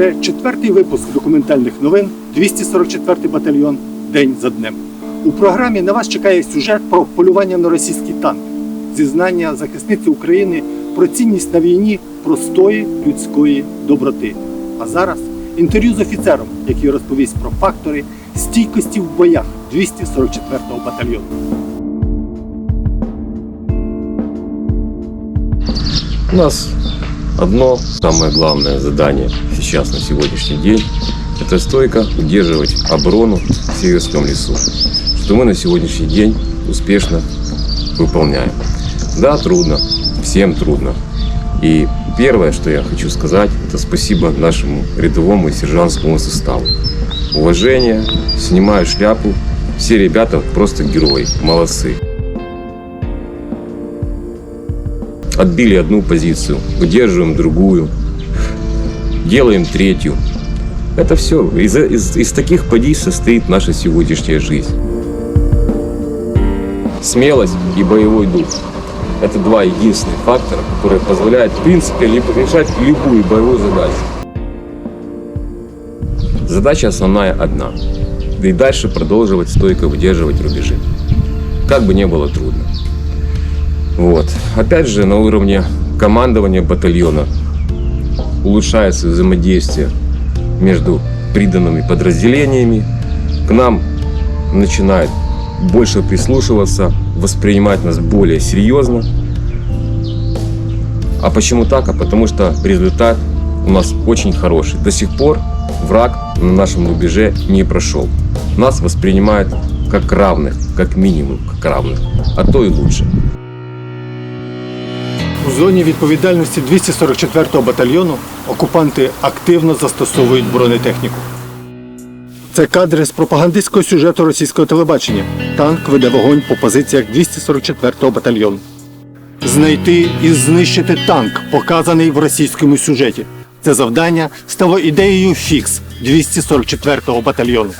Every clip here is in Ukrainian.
Це четвертий випуск документальних новин 244 батальйон День за днем. У програмі на вас чекає сюжет про полювання на російський танк, зізнання захисниці України про цінність на війні простої людської доброти. А зараз інтерв'ю з офіцером, який розповість про фактори стійкості в боях 244-го батальйону. У нас одно самое главное задание сейчас на сегодняшний день – это стойко удерживать оборону в Северском лесу, что мы на сегодняшний день успешно выполняем. Да, трудно, всем трудно. И первое, что я хочу сказать, это спасибо нашему рядовому и сержантскому составу. Уважение, снимаю шляпу, все ребята просто герои, молодцы. Отбили одну позицию, удерживаем другую, делаем третью. Это все. Из, из, из таких позиций состоит наша сегодняшняя жизнь. Смелость и боевой дух. Это два единственных фактора, которые позволяют, в принципе, решать любую боевую задачу. Задача основная одна. И дальше продолживать стойко выдерживать рубежи. Как бы не было трудно. Вот. Опять же, на уровне командования батальона улучшается взаимодействие между приданными подразделениями. К нам начинают больше прислушиваться, воспринимать нас более серьезно. А почему так? А потому что результат у нас очень хороший. До сих пор враг на нашем рубеже не прошел. Нас воспринимают как равных, как минимум как равных, а то и лучше. У зоні відповідальності 244-го батальйону окупанти активно застосовують бронетехніку. Це кадри з пропагандистського сюжету російського телебачення. Танк веде вогонь по позиціях 244-го батальйону. Знайти і знищити танк, показаний в російському сюжеті. Це завдання стало ідеєю фікс 244-го батальйону.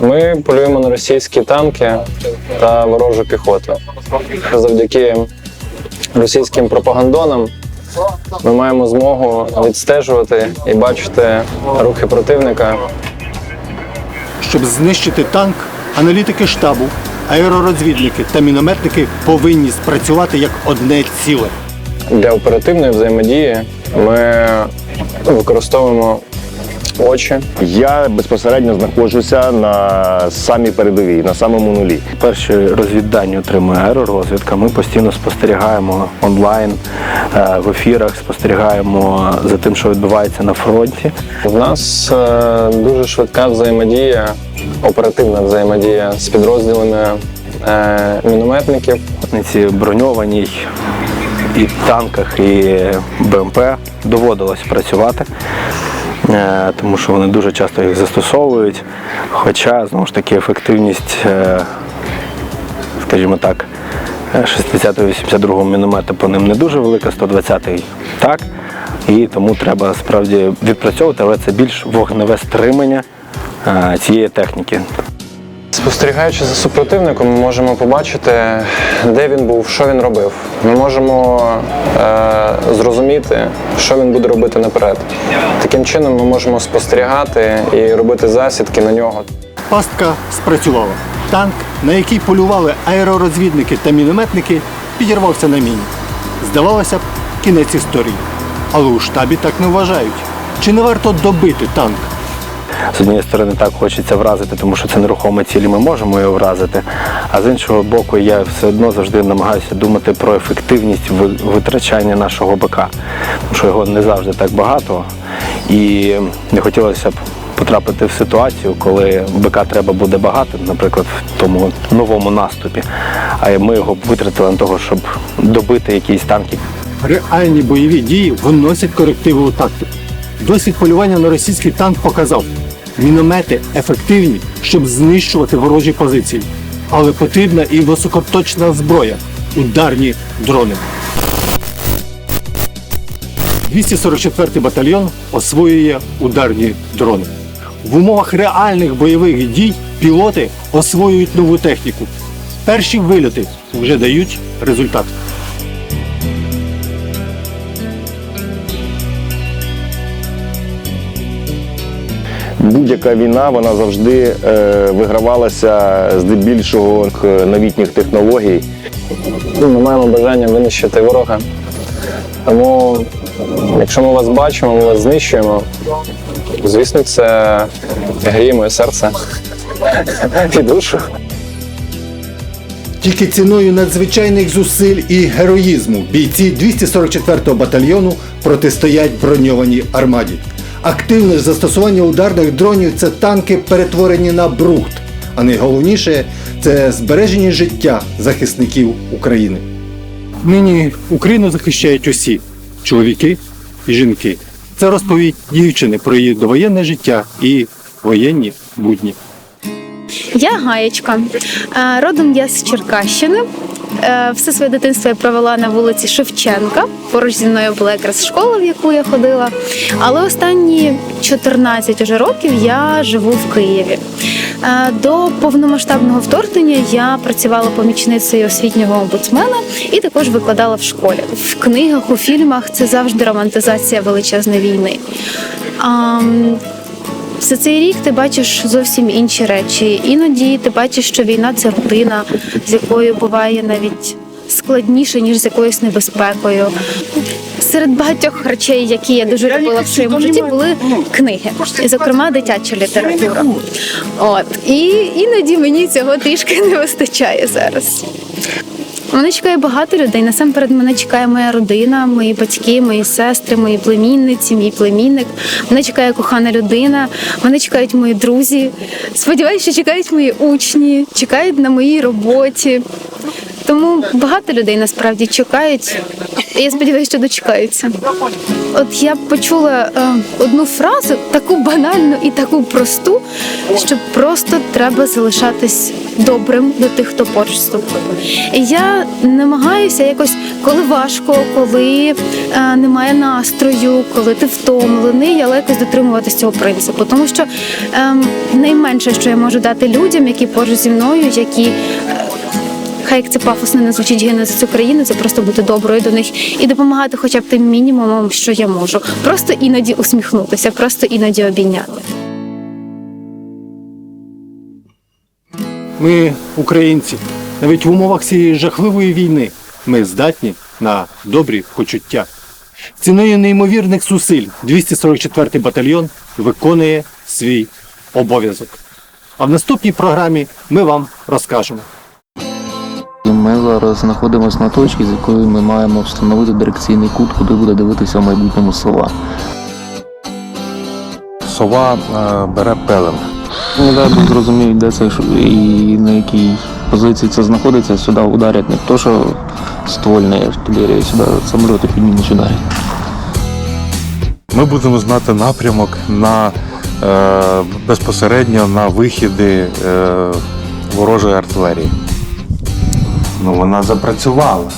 Ми полюємо на російські танки та ворожу піхоту. Завдяки російським пропагандонам ми маємо змогу відстежувати і бачити рухи противника. Щоб знищити танк, аналітики штабу, аеророзвідники та мінометники повинні спрацювати як одне ціле. Для оперативної взаємодії ми використовуємо очі, Я безпосередньо знаходжуся на самій передовій, на самому нулі. Перші розвіддані отримує аеророзвідка. Ми постійно спостерігаємо онлайн е, в ефірах, спостерігаємо за тим, що відбувається на фронті. У нас е, дуже швидка взаємодія, оперативна взаємодія з підрозділами е, мінометників. На цій броньованій і танках, і БМП доводилось працювати, тому що вони дуже часто їх застосовують. Хоча, знову ж таки, ефективність, е, скажімо так, 60-82 міномета по ним не дуже велика, 120-й так. І тому треба справді відпрацьовувати, але це більш вогневе стримання е, цієї техніки. Спостерігаючи за супротивником, ми можемо побачити, де він був, що він робив. Ми можемо е, зрозуміти, що він буде робити наперед. Таким чином ми можемо спостерігати і робити засідки на нього. Пастка спрацювала. Танк, на який полювали аеророзвідники та мінометники, підірвався на міні. Здавалося б, кінець історії. Але у штабі так не вважають. Чи не варто добити танк? З однієї сторони так хочеться вразити, тому що це нерухома ціль, ми можемо його вразити. А з іншого боку, я все одно завжди намагаюся думати про ефективність витрачання нашого БК, тому що його не завжди так багато. І не хотілося б потрапити в ситуацію, коли БК треба буде багато, наприклад, в тому новому наступі, а ми його витратили на того, щоб добити якісь танки. Реальні бойові дії вносять корективи у тактику. Досвід полювання на російський танк показав, міномети ефективні, щоб знищувати ворожі позиції. Але потрібна і високоточна зброя ударні дрони. 244 батальйон освоює ударні дрони. В умовах реальних бойових дій пілоти освоюють нову техніку. Перші вильоти вже дають результат. Будь-яка війна вона завжди е, вигравалася здебільшого е, новітніх технологій. Ми маємо бажання винищити ворога. Тому, якщо ми вас бачимо, ми вас знищуємо. Звісно, це гріє моє серце і душу. Тільки ціною надзвичайних зусиль і героїзму бійці 244-го батальйону протистоять броньованій армаді. Активне ж застосування ударних дронів це танки, перетворені на брухт. А найголовніше це збереження життя захисників України. Нині Україну захищають усі чоловіки і жінки. Це розповідь дівчини про її довоєнне життя і воєнні будні. Я Гаєчка. Е, Родом я з Черкащини. Е, Все своє дитинство я провела на вулиці Шевченка. Поруч зі мною була якраз школа, в яку я ходила. Але останні 14 уже років я живу в Києві. Е, До повномасштабного вторгнення я працювала помічницею освітнього омбудсмена і також викладала в школі. В книгах, у фільмах це завжди романтизація величезної війни. За цей рік ти бачиш зовсім інші речі. Іноді ти бачиш, що війна це рутина, з якою буває навіть складніше, ніж з якоюсь небезпекою. Серед багатьох речей, які я дуже любила в своєму житті, були книги, і, зокрема, дитяча література. От і іноді мені цього трішки не вистачає зараз. Мене чекає багато людей. Насамперед мене чекає моя родина, мої батьки, мої сестри, мої племінниці, мій племінник. Мене чекає кохана людина, мене чекають мої друзі. Сподіваюся, що чекають мої учні, чекають на моїй роботі. Тому багато людей насправді чекають. Я сподіваюся, що дочекаються. От я почула е, одну фразу, таку банальну і таку просту, що просто треба залишатись добрим до тих, хто поруч з тобою. Я намагаюся якось, коли важко, коли е, немає настрою, коли ти втомлений, але якось дотримуватись цього принципу. Тому що е, найменше, що я можу дати людям, які поруч зі мною, які. Хай як це пафосно не звучить цю країну, це просто бути доброю до них і допомагати хоча б тим мінімумом, що я можу. Просто іноді усміхнутися, просто іноді обійняти. Ми, українці, навіть в умовах цієї жахливої війни ми здатні на добрі почуття. Ціною неймовірних зусиль 244-й батальйон виконує свій обов'язок. А в наступній програмі ми вам розкажемо. Ми зараз знаходимося на точці, з якої ми маємо встановити дирекційний кут, куди буде дивитися в майбутньому сова. Сова е, бере пелинг. Ну дай Бог зрозуміють, де це і на якій позиції це знаходиться, сюди ударять не то, що ствольна артилерія, сюди самоліти піднімуть ударять. Ми будемо знати напрямок на е, безпосередньо на вихіди е, ворожої артилерії. Ну, вона запрацювала.